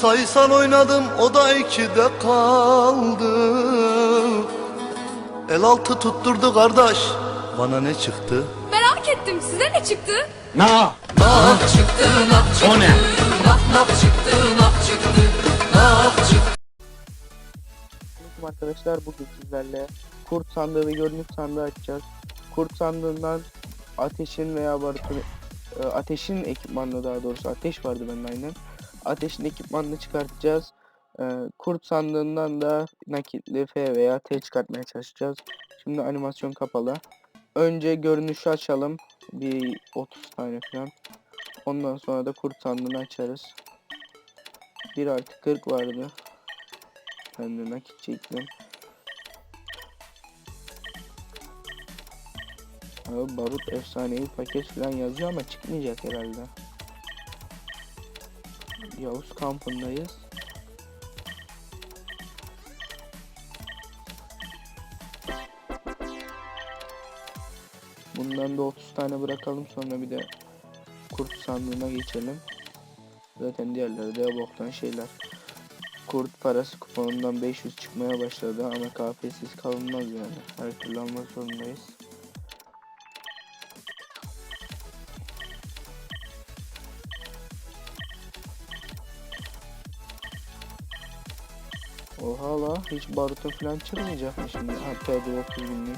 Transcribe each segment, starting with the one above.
Sayısal oynadım o da ikide kaldı El altı tutturdu kardeş Bana ne çıktı? Merak ettim size ne çıktı? Na. Nah çıktı nah çıktı O ne? Nah nah çıktı nah çıktı Nah çıktı arkadaşlar bugün sizlerle kurt sandığı ve görünüş sandığı açacağız. Kurt sandığından ateşin veya barutun e, ateşin ekipmanını daha doğrusu ateş vardı bende aynen. Ateşin ekipmanını çıkartacağız. E, Kurt sandığından da nakitli F veya T çıkartmaya çalışacağız. Şimdi animasyon kapalı. Önce görünüşü açalım. Bir 30 tane falan. Ondan sonra da kurt sandığını açarız. 1 artı 40 vardı. Ben de nakit çektim. Abi barut efsanevi paket falan yazıyor ama çıkmayacak herhalde. Yavuz kampındayız. Bundan da 30 tane bırakalım sonra bir de kurt sandığına geçelim. Zaten diğerleri de boktan şeyler. Kurt parası kuponundan 500 çıkmaya başladı ama kafesiz kalınmaz yani. Her türlü almak zorundayız. Oha la hiç barutun falan çıkmayacak mı şimdi? Ha Pedro 30 günlük.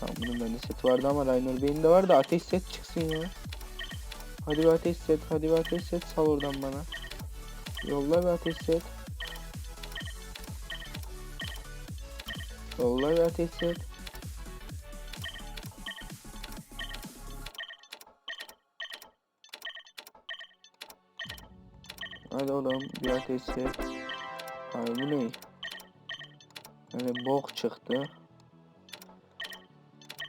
Tamam bunun bende set vardı ama Raynor Bey'in de var da ateş set çıksın ya. Hadi bir ateş set, hadi bir ateş set sal oradan bana. Yolla bir ateş set. Yolla bir ateş set. Hadi oğlum bir ateş set. Ay bu ne? Yani bok çıktı.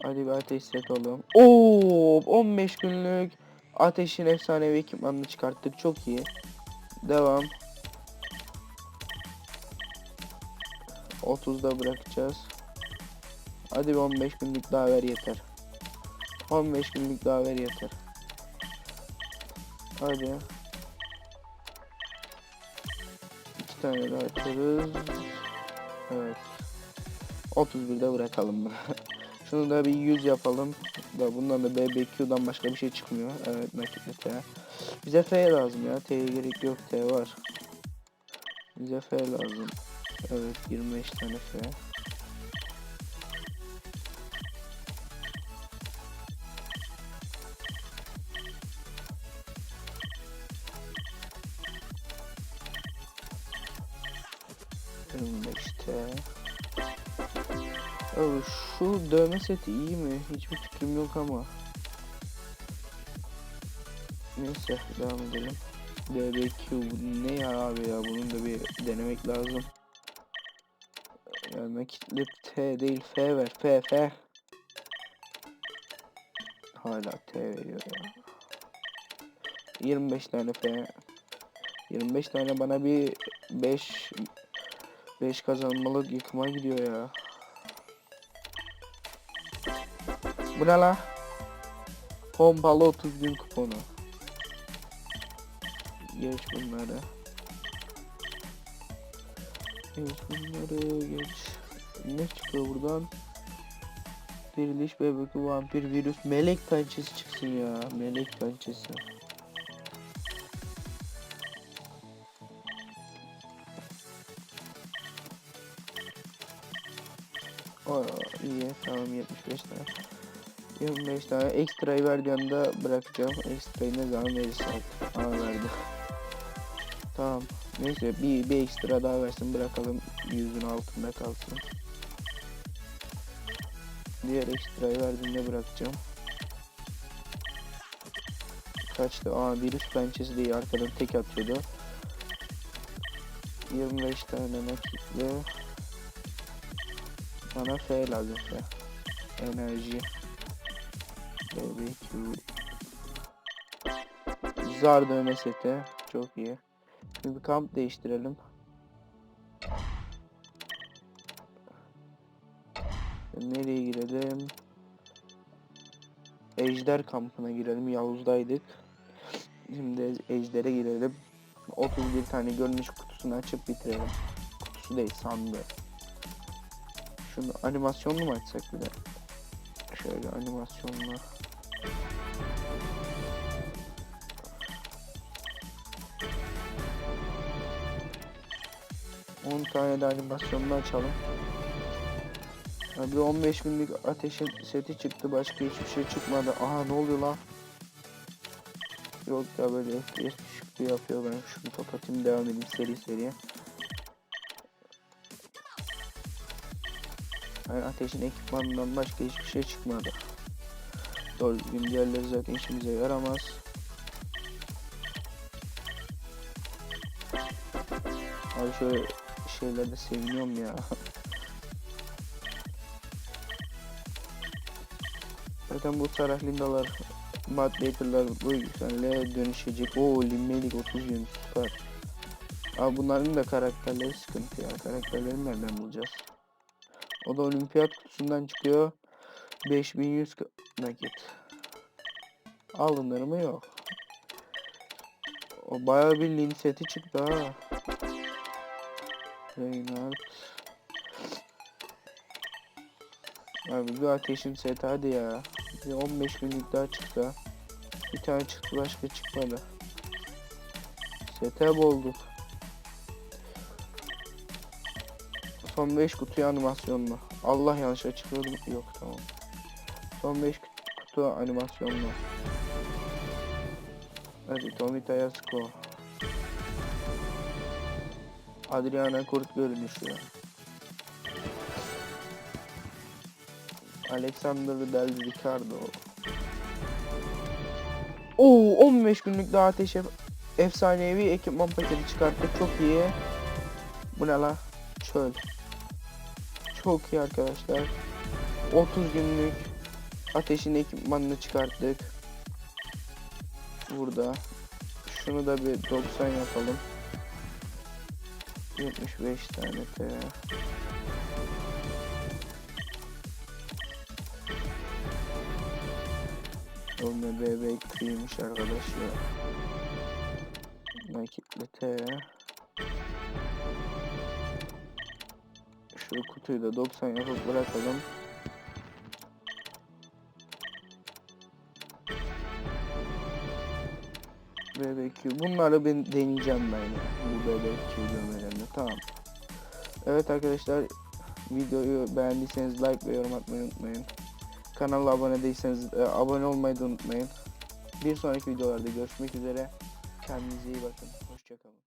Hadi bir ateş set oğlum. Oo 15 günlük ateşin efsanevi ekipmanını çıkarttık. Çok iyi. Devam. 30'da bırakacağız. Hadi bir 15 günlük daha ver yeter. 15 günlük daha ver yeter. Hadi. Tane daha açarız. Evet. 31'de bırakalım bunu. Şunu da bir 100 yapalım. Da bundan da BBQ'dan başka bir şey çıkmıyor. Evet nakitli T. Bize F lazım ya. T'ye gerek yok. T var. Bize F lazım. Evet 25 tane F. işte. Abi şu dövme seti iyi mi? Hiçbir fikrim yok ama. Neyse devam edelim. Bu ne ya abi ya bunun da bir denemek lazım. Ya nakitli T değil F ver F F. Hala T veriyor ya. 25 tane F. 25 tane bana bir 5 5 kazanmalık yıkıma gidiyor ya. Bu ne la? Pompalı 30 gün kuponu. Geç bunları. Geç bunları geç. Ne çıkıyor buradan? Diriliş bebek vampir virüs melek pençesi çıksın ya. Melek pençesi. O iyi tamam 75 tane. 25 tane ekstrayı verdiği anda bırakacağım. Ekstrayı ne zaman verirse. Aa verdi. tamam. Neyse bir, bir ekstra daha versin bırakalım. Yüzün altında kalsın. Diğer ekstrayı verdiğinde bırakacağım. Kaçtı? Aa virüs pençesi diye arkadan tek atıyordu. 25 tane nakitli. Bana F lazım F. Enerji. BBQ. Zar dövme seti. Çok iyi. Şimdi kamp değiştirelim. Nereye girelim? Ejder kampına girelim. Yavuz'daydık. Şimdi Ejder'e girelim. 31 tane görünüş kutusunu açıp bitirelim. Kutusu değil sandığı. Şunu animasyonlu mu açsak bir de? Şöyle animasyonlu. On tane de animasyonlu açalım. Abi 15 binlik ateşin seti çıktı başka hiçbir şey çıkmadı. Aha ne oluyor lan? Yok ya böyle FPS düşüklüğü yapıyor ben şunu kapatayım devam edeyim seri seri. Yani ateşin ekipmanından başka hiçbir şey çıkmadı. Doğru düzgün diğerleri zaten işimize yaramaz. Abi şöyle şeylerde seviniyorum ya. Zaten bu taraf lindalar Madbater'lar bu yükselmeye dönüşecek. Oo limmelik 30 gün süper. Abi bunların da karakterleri sıkıntı ya. Karakterleri nereden bulacağız? O da olimpiyat kutusundan çıkıyor. 5100 ka- nakit. Alınır mı yok. O bayağı bir lin seti çıktı ha. Reynard. Abi bir ateşin seti hadi ya. Bir 15 günlük daha çıktı. Bir tane çıktı başka çıkmadı. Sete bolduk. Son 5 kutuyu animasyonlu. Allah yanlış açıkladım. Yok tamam. Son 5 kutu animasyonlu. Hadi Tomita Yasuko. Adriana Kurt görünüşü. Alexander Del Ricardo. Oo 15 günlük daha ateşe efsanevi ekipman paketi çıkarttık. Çok iyi. Bu ne la? Çöl. Çok iyi arkadaşlar. 30 günlük ateşin ekipmanını çıkarttık. Burada. Şunu da bir 90 yapalım. 75 tane T. Olma bebek kıymış arkadaş ya. Nakitli T. Şu kutuyu da 90 yapıp bırakalım. BBQ. Bunları ben deneyeceğim ben ya. Bu BBQ gömelerini. Tamam. Evet arkadaşlar. Videoyu beğendiyseniz like ve yorum atmayı unutmayın. Kanala abone değilseniz e, abone olmayı da unutmayın. Bir sonraki videolarda görüşmek üzere. Kendinize iyi bakın.